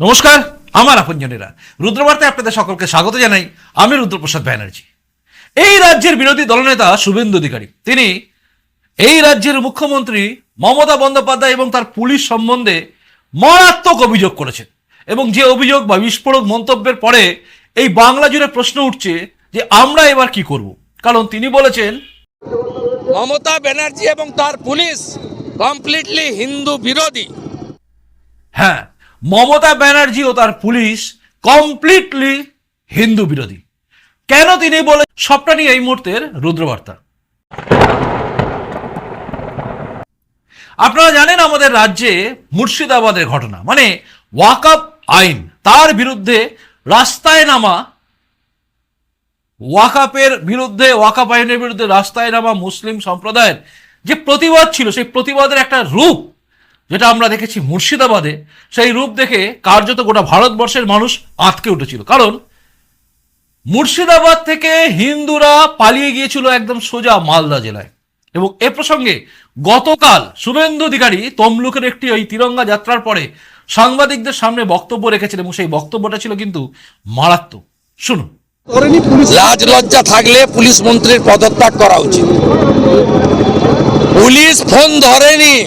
নমস্কার আমার আপনজনেরা। রুদ্রবার্তায় আপনাদের সকলকে স্বাগত জানাই আমি রুদ্রপ্রসাদ ব্যানার্জি। এই রাজ্যের বিরোধী দলনেতা শুভেন্দু অধিকারী। তিনি এই রাজ্যের মুখ্যমন্ত্রী মমতা বন্দ্যোপাধ্যায় এবং তার পুলিশ সম্বন্ধে মারাত্মক অভিযোগ করেছেন এবং যে অভিযোগ বা বিস্ফোরক মন্তব্যের পরে এই বাংলা জুড়ে প্রশ্ন উঠছে যে আমরা এবার কি করব? কারণ তিনি বলেছেন মমতা ব্যানার্জি এবং তার পুলিশ কমপ্লিটলি হিন্দু বিরোধী। হ্যাঁ মমতা ব্যানার্জি ও তার পুলিশ কমপ্লিটলি হিন্দু বিরোধী। কেন তিনি বলে সবটা নিয়ে এই মুহূর্তের রুদ্রবার্তা? আপনারা জানেন আমাদের রাজ্যে মুর্শিদাবাদের ঘটনা মানে ওয়াকআপ আইন, তার বিরুদ্ধে রাস্তায় নামা ওয়াকাপের বিরুদ্ধে ওয়াকাপ আইনের বিরুদ্ধে রাস্তায় নামা মুসলিম সম্প্রদায়ের যে প্রতিবাদ ছিল, সেই প্রতিবাদের একটা রূপ যেটা আমরা দেখেছি মুর্শিদাবাদে, সেই রূপ দেখে কার্যত গোটা ভারতবর্ষের মানুষ আঁতকে উঠেছিল। কারণ মুর্শিদাবাদ থেকে হিন্দুরা পালিয়ে গিয়েছিল একদম সোজা মালদা জেলায়। এবং এ প্রসঙ্গে গতকাল শুভেন্দু অধিকারী তমলুকের একটি ওই তিরঙ্গা যাত্রার পরে সাংবাদিকদের সামনে বক্তব্য রেখেছিলেন এবং সেই বক্তব্যটা ছিল কিন্তু মারাত্মক। শুনুন। লাজ লজ্জা থাকলে পুলিশ মন্ত্রীর পদত্যাগ করা উচিত। পুলিশ ফোন ধরেনি।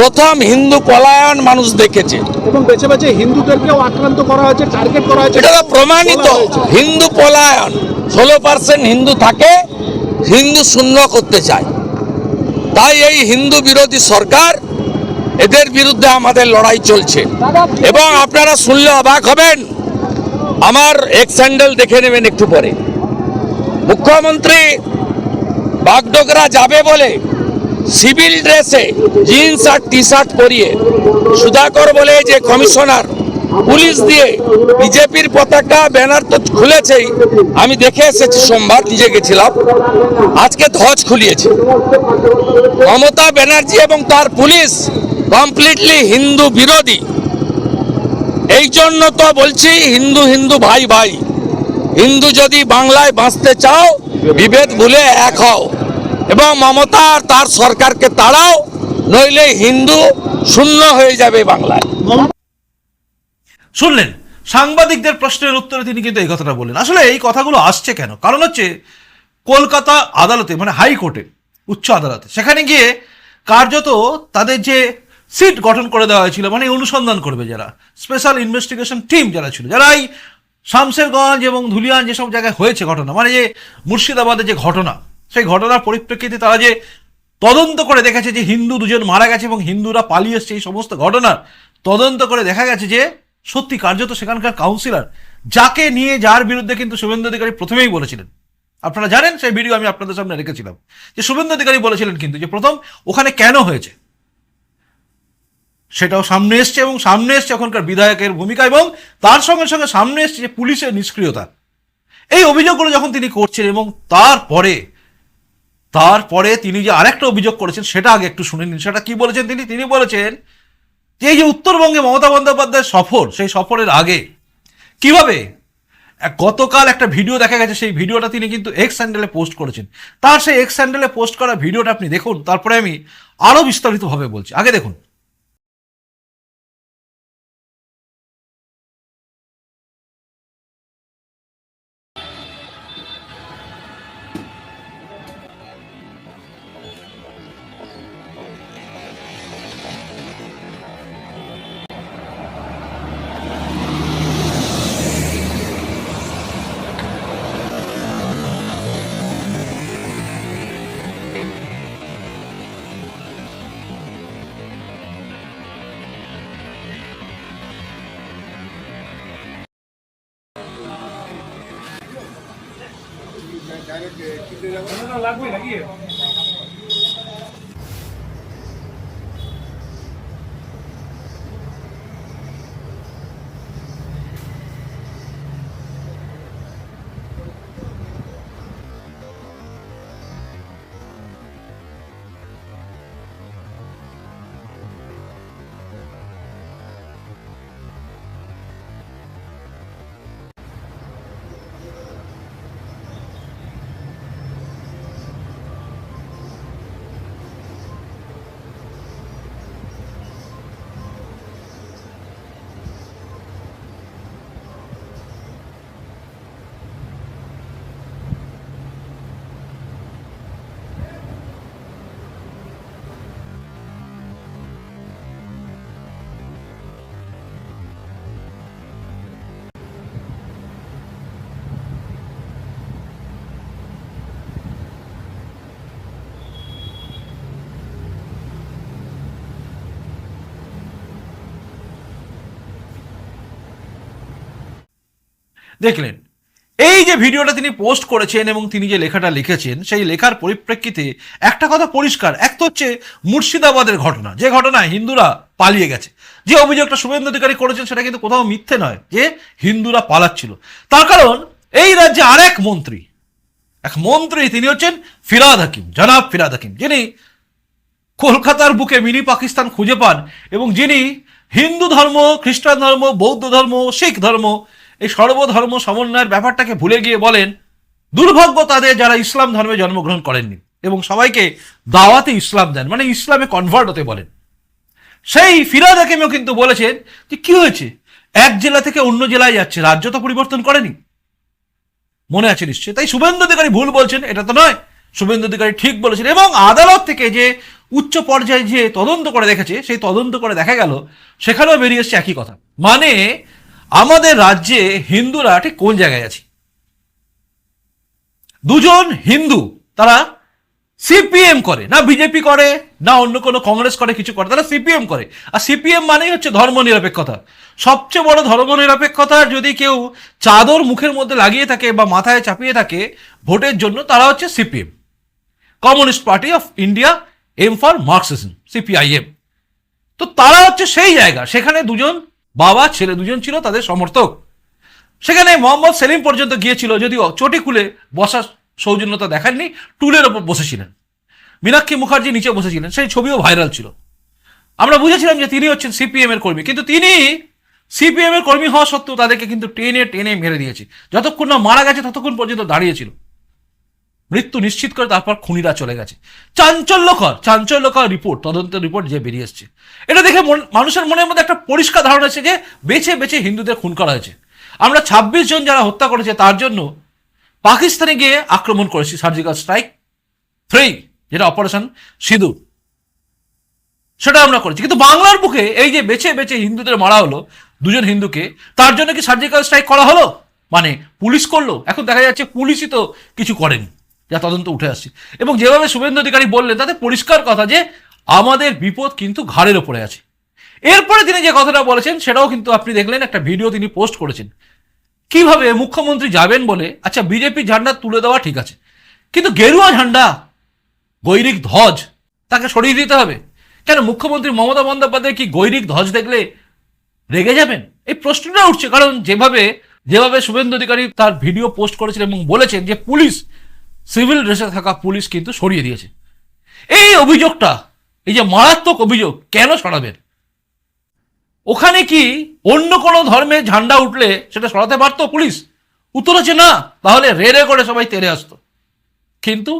প্রথম হিন্দু পলায়ন মানুষ দেখেছে। এবং বেছে বেছে হিন্দুদেরকেও আক্রান্ত করা হয়েছে টার্গেট করা হয়েছে এটা প্রমাণিত। হিন্দু পলায়ন ষোলো পার্সেন্ট হিন্দু থাকে হিন্দু শূন্য করতে চায়। তাই এই হিন্দু বিরোধী সরকার এদের বিরুদ্ধে আমাদের লড়াই চলছে। এবং আপনারা শুনলে অবাক হবেন। আমার এক্স স্যান্ডেল দেখে নেবেন একটু পরে। মুখ্যমন্ত্রী বাগডোগরা যাবে বলে সিভিল ড্রেসে জিন্স আর টি শার্ট পরিয়ে সুধাকর বলে যে কমিশনার পুলিশ দিয়ে বিজেপির পতাকা ব্যানার তো খুলেছেই। আমি দেখে এসেছি, সোমবার নিজে গেছিলাম। আজকে ধ্বজ খুলিয়েছে। মমতা ব্যানার্জি এবং তার পুলিশ কমপ্লিটলি হিন্দু বিরোধী। এই জন্য তো বলছি, হিন্দু হিন্দু ভাই ভাই, হিন্দু যদি বাংলায় বাঁচতে চাও, বিভেদ ভুলে এক হও। এবং মমতা তার সরকারকে তাড়াও, নইলে হিন্দু শূন্য হয়ে যাবে বাংলায়। শুনলেন, সাংবাদিকদের প্রশ্নের উত্তরে তিনি কিন্তু এই কথাটা বললেন। আসলে এই কথাগুলো আসছে কেন? কারণ হচ্ছে, কলকাতা আদালতে মানে হাইকোর্টে, উচ্চ আদালতে, সেখানে গিয়ে কার্যত তাদের যে সিট গঠন করে দেওয়া হয়েছিল মানে অনুসন্ধান করবে যারা, স্পেশাল ইনভেস্টিগেশন টিম যারা ছিল যারা এই শামসেরগঞ্জ এবং ধুলিয়ান যেসব জায়গায় হয়েছে ঘটনা মানে যে মুর্শিদাবাদের যে ঘটনা সেই ঘটনার পরিপ্রেক্ষিতে তারা যে তদন্ত করে দেখেছে যে হিন্দু দুজন মারা গেছে এবং হিন্দুরা পালিয়ে এসছে এই সমস্ত ঘটনার, তদন্ত করে দেখা গেছে যে সত্যি কার্যত সেখানকার কাউন্সিলর যাকে নিয়ে যার বিরুদ্ধে কিন্তু শুভেন্দু অধিকারী প্রথমেই বলেছিলেন। আপনারা জানেন, সেই ভিডিও আমি আপনাদের সামনে রেখেছিলাম, যে শুভেন্দু অধিকারী বলেছিলেন কিন্তু যে প্রথম ওখানে কেন হয়েছে? সেটাও সামনে এসছে এবং সামনে এসছে এখনকার বিধায়কের ভূমিকা এবং তার সঙ্গে সঙ্গে সামনে এসছে যে পুলিশের নিষ্ক্রিয়তা। এই অভিযোগগুলো যখন তিনি করছেন এবং তারপরে তারপরে তিনি যে আরেকটা অভিযোগ করেছেন, সেটা আগে একটু শুনে নিন। সেটা কি বলেছেন তিনি? তিনি বলেছেন, যে এই যে উত্তরবঙ্গে মমতা বন্দ্যোপাধ্যায় সফর, সেই সফরের আগে কীভাবে? গতকাল একটা ভিডিও দেখা গেছে, সেই ভিডিওটা তিনি কিন্তু এক্স স্যান্ডেলে পোস্ট করেছেন। তার সেই এক্স স্যান্ডেলে পোস্ট করা ভিডিওটা আপনি দেখুন, তারপরে আমি আরও বিস্তারিতভাবে বলছি। আগে দেখুন। 声がいい。দেখলেন, এই যে ভিডিওটা তিনি পোস্ট করেছেন এবং তিনি যে লেখাটা লিখেছেন, সেই লেখার পরিপ্রেক্ষিতে একটা কথা পরিষ্কার, এক তো হচ্ছে মুর্শিদাবাদের ঘটনা, যে ঘটনায় হিন্দুরা পালিয়ে গেছে। যে অভিযোগটা শুভেন্দু অধিকারী করেছেন সেটা কিন্তু কোথাও মিথ্যে নয়, যে হিন্দুরা পালাচ্ছিল। তার কারণ, এই রাজ্যে আরেক মন্ত্রী, এক মন্ত্রী তিনি হচ্ছেন ফিরাদ হাকিম, জনাব ফিরাদ হাকিম, যিনি কলকাতার বুকে মিনি পাকিস্তান খুঁজে পান এবং যিনি হিন্দু ধর্ম, খ্রিস্টান ধর্ম, বৌদ্ধ ধর্ম, শিখ ধর্ম এই সর্বধর্ম সমন্বয়ের ব্যাপারটাকে ভুলে গিয়ে বলেন, দুর্ভাগ্য তাদের যারা ইসলাম ধর্মে জন্মগ্রহণ করেননি এবং সবাইকে দাওয়াতে ইসলাম দেন মানে ইসলামে কনভার্ট হতে বলেন। সেই ফিরাদ হাকিমও কিন্তু বলেছেন যে কি হয়েছে? এক জেলা থেকে অন্য জেলায় যাচ্ছে, রাজ্য তো পরিবর্তন করেনি। মনে আছে নিশ্চয়ই। তাই শুভেন্দু অধিকারী ভুল বলছেন, এটা তো নয়। শুভেন্দু অধিকারী ঠিক বলেছেন এবং আদালত থেকে যে উচ্চ পর্যায়ে যে তদন্ত করে দেখেছে, সেই তদন্ত করে দেখা গেল, সেখানেও বেরিয়ে এসছে একই কথা। মানে আমাদের রাজ্যে হিন্দুরা ঠিক কোন জায়গায় আছে? দুজন হিন্দু, তারা সিপিএম করে, না বিজেপি করে, না অন্য কোনো কংগ্রেস করে, কিছু করে, তারা সিপিএম করে। আর সিপিএম মানেই হচ্ছে ধর্ম নিরপেক্ষতা। সবচেয়ে বড় ধর্ম নিরপেক্ষতার যদি কেউ চাদর মুখের মধ্যে লাগিয়ে থাকে বা মাথায় চাপিয়ে থাকে, ভোটের জন্য তারা হচ্ছে CPM. Communist party of India, M for Marxism, CPIM. তো তারা হচ্ছে সেই জায়গা, সেখানে দুজন বাবা, ছেলে দুজন ছিল, তাদের সমর্থক। সেখানে মোহাম্মদ সেলিম পর্যন্ত গিয়েছিল, যদিও চটি খুলে বসার সৌজন্যতা দেখাননি, টুলের ওপর বসেছিলেন। মীনাক্ষী মুখার্জি নিচে বসেছিলেন, সেই ছবিও ভাইরাল ছিল। আমরা বুঝেছিলাম যে তিনি হচ্ছেন সিপিএম এর কর্মী, কিন্তু তিনি সিপিএম এর কর্মী হওয়া সত্ত্বেও তাদেরকে কিন্তু টেনে টেনে মেরে দিয়েছে। যতক্ষণ না মারা গেছে, ততক্ষণ পর্যন্ত দাঁড়িয়েছিল মৃত্যু নিশ্চিত করে তারপর খুনিরা চলে গেছে। চাঞ্চল্যকর চাঞ্চল্যকর রিপোর্ট তদন্তের রিপোর্ট যে বেরিয়ে এসছে। এটা দেখে মন- মানুষের মনের মধ্যে একটা পরিষ্কার ধারণা আছে যে বেছে বেছে হিন্দুদের খুন করা হয়েছে। আমরা ছাব্বিশ জন যারা হত্যা করেছে তার জন্য পাকিস্তানে গিয়ে আক্রমণ করেছি সার্জিক্যাল স্ট্রাইক থ্রি যেটা অপারেশন সিঁদুর। সেটা আমরা করেছি। কিন্তু বাংলার বুকে এই যে বেছে বেছে হিন্দুদের মারা হলো, দুজন হিন্দুকে, তার জন্য কি সার্জিক্যাল স্ট্রাইক করা হলো? মানে পুলিশ করল? এখন দেখা যাচ্ছে পুলিশই তো কিছু করেনি। যা তদন্ত উঠে আসছে। এবং যেভাবে শুভেন্দু অধিকারী বললেন, তাতে পরিষ্কার কথা যে আমাদের বিপদ কিন্তু ঘাড়ের ওপরে আছে। এরপরে তিনি যে কথাটা বলেছেন, সেটাও কিন্তু আপনি দেখলেন, একটা ভিডিও তিনি পোস্ট করেছেন। কীভাবে মুখ্যমন্ত্রী যাবেন বলে আচ্ছা বিজেপি ঝান্ডা তুলে দেওয়া ঠিক আছে, কিন্তু গেরুয়া ঝান্ডা, গৈরিক ধ্বজ, তাকে সরিয়ে দিতে হবে। কেন, মুখ্যমন্ত্রী মমতা বন্দ্যোপাধ্যায় কি গৈরিক ধ্বজ দেখলে রেগে যাবেন? এই প্রশ্নটা উঠছে, কারণ যেভাবে যেভাবে শুভেন্দু অধিকারী তার ভিডিও পোস্ট করেছেন এবং বলেছেন যে পুলিশ সিভিল ড্রেসে থাকা পুলিশ কিন্তু সরিয়ে দিয়েছে। এই অভিযোগটা, এই যে মারাত্মক অভিযোগ, কেন সরাবেন? ওখানে কি অন্য কোনো ধর্মের ঝান্ডা উঠলে সেটা সরাতে পারতো পুলিশ? উত্তর হচ্ছে না, তাহলে রে রে করে সবাই তেরে আসতো। কিন্তু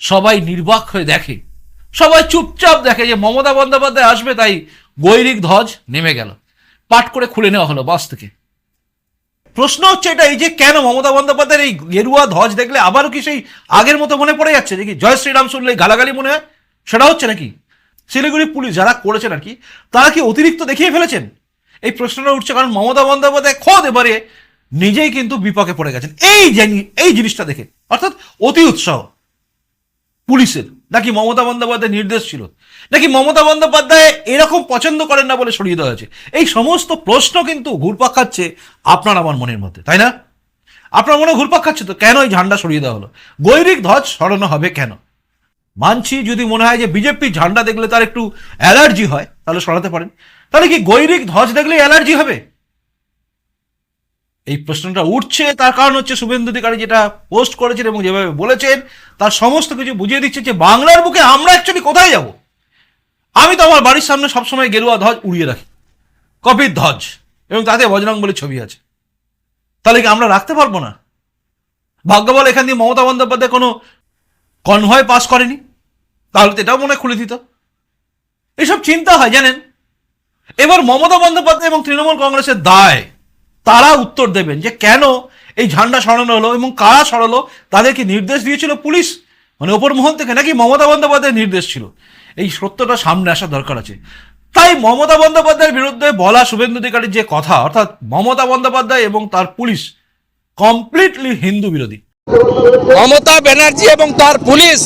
সবাই নির্বাক হয়ে দেখে, সবাই চুপচাপ দেখে যে মমতা বন্দ্যোপাধ্যায় আসবে তাই গৈরিক ধ্বজ নেমে গেল। পাট করে খুলে নেওয়া হলো বাস থেকে। প্রশ্ন হচ্ছে এটা, এই যে কেন মমতা বন্দ্যোপাধ্যায়ের এই গেরুয়া ধ্বজ দেখলে আবারও কি সেই আগের মতো মনে পড়ে যাচ্ছে? নাকি জয় শ্রীরাম শুনলে গালাগালি মনে হয়? সেটা হচ্ছে নাকি? শিলিগুড়ি পুলিশ যারা করেছেন আর কি তারা কি অতিরিক্ত দেখিয়ে ফেলেছেন? এই প্রশ্নটা উঠছে কারণ মমতা বন্দ্যোপাধ্যায় খোদ এবারে নিজেই কিন্তু বিপাকে পড়ে গেছেন। এই এই জিনিসটা দেখে, অর্থাৎ অতি উৎসাহ। পুলিশের। নাকি মমতা বন্দ্যোপাধ্যায়ের নির্দেশ ছিল? নাকি মমতা বন্দ্যোপাধ্যায় এরকম পছন্দ করেন না বলে সরিয়ে দেওয়া হয়েছে? এই সমস্ত প্রশ্ন কিন্তু ঘুরপাক খাচ্ছে আপনার আমার মনের মধ্যে, তাই না? আপনার মনে ঘুরপাক খাচ্ছে তো? কেন এই ঝান্ডা সরিয়ে দেওয়া হলো? গৈরিক ধ্বজ সরানো হবে কেন? মানছি যদি মনে হয় যে বিজেপি ঝান্ডা দেখলে তার একটু অ্যালার্জি হয়, তাহলে সরাতে পারেন। তাহলে কি গৈরিক ধ্বজ দেখলে অ্যালার্জি হবে? এই প্রশ্নটা উঠছে, তার কারণ হচ্ছে শুভেন্দু অধিকারী যেটা পোস্ট করেছেন এবং যেভাবে বলেছেন, তার সমস্ত কিছু বুঝিয়ে দিচ্ছে যে বাংলার বুকে আমরা অ্যাকচুয়ালি কোথায় যাব? আমি তো আমার বাড়ির সামনে সবসময় গেরুয়া ধ্বজ উড়িয়ে রাখি, কপির ধ্বজ, এবং তাতে বজরং বলে ছবি আছে। তাহলে কি আমরা রাখতে পারব না? ভাগ্য বল এখান দিয়ে মমতা বন্দ্যোপাধ্যায় কোনো কনভয় পাস করেনি? তাহলে তো এটাও মনে খুলে দিত। এসব চিন্তা হয়, জানেন? এবার মমতা বন্দ্যোপাধ্যায় এবং তৃণমূল কংগ্রেসের দায় তারা উত্তর দেবেন যে কেন এই ঝান্ডা সরানো হলো এবং কারা সরালো তাদেরকে নির্দেশ দিয়েছিল পুলিশ। মানে ওপর মহল থেকে নাকি মমতা বন্দ্যোপাধ্যায়ের নির্দেশ ছিল। এই সত্যটা সামনে আসা দরকার আছে। তাই মমতা বন্দ্যোপাধ্যায়ের বিরুদ্ধে বলা শুভেন্দু অধিকারীর যে কথা অর্থাৎ মমতা বন্দ্যোপাধ্যায় এবং তার পুলিশ কমপ্লিটলি হিন্দু বিরোধী। মমতা ব্যানার্জি এবং তার পুলিশ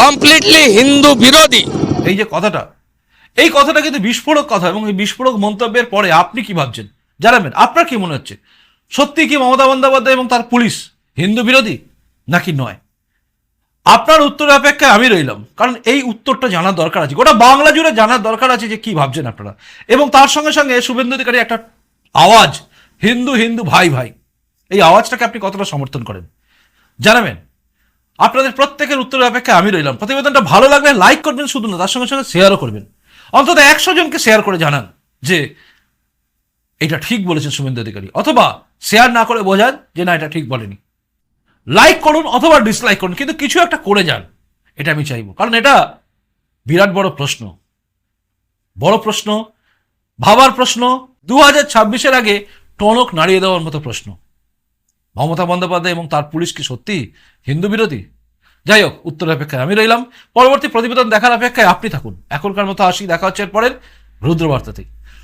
কমপ্লিটলি হিন্দু বিরোধী। এই যে কথাটা এই কথাটা কিন্তু বিস্ফোরক কথা এবং এই বিস্ফোরক মন্তব্যের পরে আপনি কি ভাবছেন? জানাবেন। আপনার কি মনে হচ্ছে? সত্যি কি মমতা বন্দ্যোপাধ্যায় এবং তার পুলিশ হিন্দু বিরোধী নাকি নয়? আপনার উত্তরের অপেক্ষায় আমি রইলাম, কারণ এই উত্তরটা জানার দরকার আছে। গোটা বাংলা জুড়ে জানার দরকার আছে যে কি ভাবছেন আপনারা। এবং তার সঙ্গে সঙ্গে শুভেন্দু অধিকারী একটা আওয়াজ, হিন্দু হিন্দু ভাই ভাই, এই আওয়াজটাকে আপনি কতটা সমর্থন করেন? জানাবেন। আপনাদের প্রত্যেকের উত্তরের অপেক্ষায় আমি রইলাম। প্রতিবেদনটা ভালো লাগলে লাইক করবেন শুধু না, তার সঙ্গে সঙ্গে শেয়ারও করবেন। অন্তত একশো জনকে শেয়ার করে জানান যে এটা ঠিক বলেছেন শুভেন্দু অধিকারী। অথবা শেয়ার না করে বোঝান যে না, এটা ঠিক বলেনি। লাইক করুন অথবা ডিসলাইক করুন, কিন্তু কিছু একটা করে যান। এটা আমি চাইব। কারণ এটা বিরাট বড় প্রশ্ন। বড় প্রশ্ন, ভাবার প্রশ্ন দু হাজার ছাব্বিশের আগে টনক নাড়িয়ে দেওয়ার মতো প্রশ্ন। মমতা বন্দ্যোপাধ্যায় এবং তার পুলিশ কি সত্যি হিন্দু বিরোধী? যাই হোক উত্তর অপেক্ষায় আমি রইলাম। পরবর্তী প্রতিবেদন দেখার অপেক্ষায় আপনি থাকুন। এখনকার মতো আসি, দেখা হচ্ছে এর পরের রুদ্রবার্তাতেই।